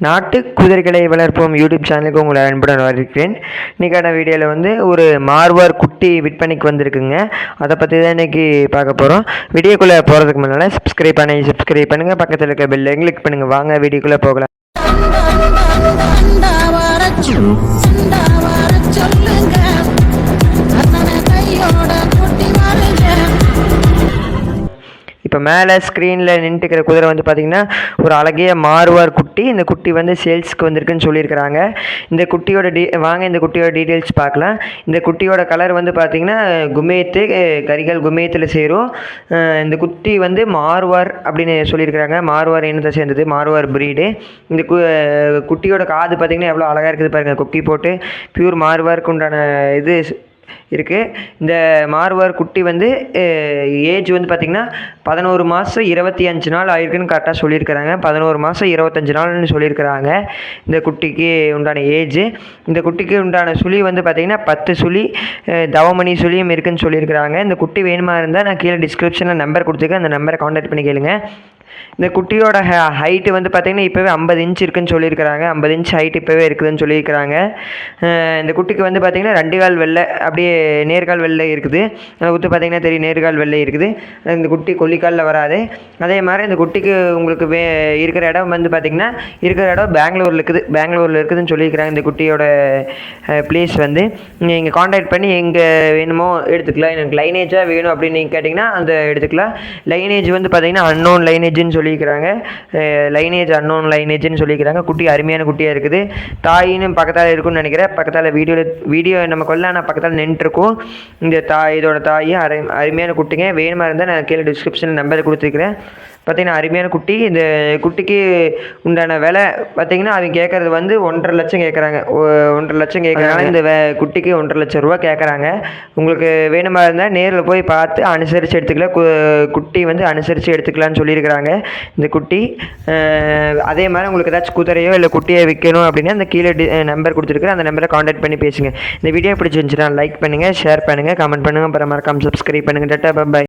நாட்டு குதிரைகளை வளர்ப்போம் யூடியூப் சேனலுக்கு உங்களை அன்புடன் வரவேற்கிறேன். இன்றைக்கான வீடியோவில் வந்து ஒரு மார்வார் குட்டி விற்பனைக்கு வந்திருக்குங்க. அதை பற்றி தான் இன்றைக்கி பார்க்க போகிறோம் வீடியோக்குள்ளே போகிறதுக்கு முன்னால் சப்ஸ்கிரைப் பண்ணி சப்ஸ்கிரைப் பண்ணுங்கள் பக்கத்தில் இருக்க பெல்லை கிளிக் பண்ணுங்கள் வாங்க வீடியோக்குள்ளே போகலாம். இப்போ மேலே ஸ்க்ரீனில் நின்றுக்கிற குதிரை வந்து பார்த்திங்கன்னா ஒரு அழகிய மார்வார் குட்டி. இந்த குட்டி வந்து சேல்ஸ்க்கு வந்திருக்குன்னு சொல்லியிருக்கிறாங்க. இந்த குட்டியோட டீ வாங்க இந்த குட்டியோட டீட்டெயில்ஸ் பார்க்கலாம். இந்த குட்டியோட கலர் வந்து பார்த்திங்கன்னா குமேத்து கரிகள் கரிகால் குமேத்தில் சேரும். இந்த குட்டி வந்து மார்வார் அப்படின்னு சொல்லியிருக்கிறாங்க. மார்வார் இனத்தை சேர்ந்தது மார்வார் ப்ரீடு இந்த கு குட்டியோட காது பார்த்திங்கன்னா எவ்வளோ அழகாக இருக்குது பாருங்கள் கொக்கி போட்டு பியூர் மாறுவார்க்கு உண்டான இது இருக்குது இந்த மார்வார் குட்டி வந்து ஏஜ் வந்து பார்த்திங்கன்னா பதினோரு மாதம் இருபத்தி அஞ்சு நாள் ஆயிருக்குன்னு கரெக்டாக சொல்லியிருக்கிறாங்க. பதினோரு மாதம் இருபத்தஞ்சு நாள்னு சொல்லியிருக்கிறாங்க இந்த குட்டிக்கு உண்டான ஏஜ். இந்த குட்டிக்கு உண்டான சுழி வந்து பார்த்திங்கன்னா பத்து சுழி தவமணி சுழியும் இருக்குன்னு சொல்லியிருக்கிறாங்க. இந்த குட்டி வேணுமா இருந்தால் நான் கீழே டிஸ்கிரிப்ஷனில் நம்பர் கொடுத்துருக்கேன். அந்த நம்பரை காண்டாக்ட் பண்ணி கேளுங்க. இந்த குட்டியோட ஹைட்டு வந்து பார்த்திங்கன்னா இப்போவே ஐம்பது இன்ச் இருக்குன்னு சொல்லியிருக்கிறாங்க. ஐம்பது இன்ச் ஹைட் இப்போவே இருக்குதுன்னு சொல்லியிருக்கிறாங்க. இந்த குட்டிக்கு வந்து பார்த்திங்கன்னா ரெண்டு கால் வெள்ளை அப்படியே நேர்கால் வெள்ளை இருக்குது. அந்த குத்து பார்த்திங்கன்னா தெரியும் நேர்கால் வெள்ளை இருக்குது. இந்த குட்டி கொல்லிக்காலில் வராது. அதே மாதிரி இந்த குட்டிக்கு உங்களுக்கு வே இருக்கிற இடம் வந்து பார்த்திங்கன்னா இருக்கிற இடம் பெங்களூரில் இருக்குது. பெங்களூரில் இருக்குதுன்னு சொல்லியிருக்கிறாங்க இந்த குட்டியோட ப்ளேஸ் வந்து. நீங்கள் காண்டாக்ட் பண்ணி எங்கே வேணுமோ எடுத்துக்கலாம். எனக்கு லைனேஜாக வேணும் அப்படின்னு நீங்கள் கேட்டிங்கன்னா அந்த எடுத்துக்கலாம். லைனேஜ் வந்து பார்த்திங்கன்னா அன்னோன் லைனேஜ் லைனேஜ்னு சொல்லியிருக்கிறாங்க. லைனேஜ் அன்னோன் லைனேஜ்னு சொல்லியிருக்கிறாங்க. குட்டி அருமையான குட்டியாக இருக்குது. தாயின்னு பக்கத்தால் இருக்கும்னு நினைக்கிறேன். பக்கத்தால் வீடியோவில் வீடியோ நம்ம கொல்ல ஆனால் பக்கத்தால் நின்றுருக்கும். இந்த தாய் இதோட தாயும் அரு அருமையான குட்டிங்க. வேணுமா இருந்தால் நான் கீழே டிஸ்கிரிப்ஷனில் நம்பர் கொடுத்துருக்குறேன். பார்த்தீங்கன்னா அருமையான குட்டி. இந்த குட்டிக்கு உண்டான விலை பார்த்தீங்கன்னா அவங்க கேட்குறது வந்து ஒன்றரை லட்சம் கேட்குறாங்க. ஒன்றரை லட்சம் கேட்குறாங்க இந்த வே குட்டிக்கு ஒன்றரை லட்சம் ரூபா கேட்குறாங்க. உங்களுக்கு வேணுமா இருந்தால் நேரில் போய் பார்த்து அனுசரித்து எடுத்துக்கலாம். கு- குட்டி வந்து அனுசரித்து எடுத்துக்கலாம்னு சொல்லியிருக்கிறாங்க இந்த குட்டி. அதே மாதிரி உங்களுக்கு ஏதாச்சும் குதிரையோ இல்லை குட்டியை விற்கணும் அப்படின்னா அந்த கீழே டி நம்பர் கொடுத்துருக்குறேன். அந்த நம்பரை காண்டாக்ட் பண்ணி பேசுங்க. இந்த வீடியோ பிடிச்சிருந்துச்சுன்னா லைக் பண்ணுங்கள் ஷேர் பண்ணுங்கள் கமெண்ட் பண்ணுங்கள் அப்புறம் மறக்காம சப்ஸ்கிரைப் பண்ணுங்கள் டட்டா பாய்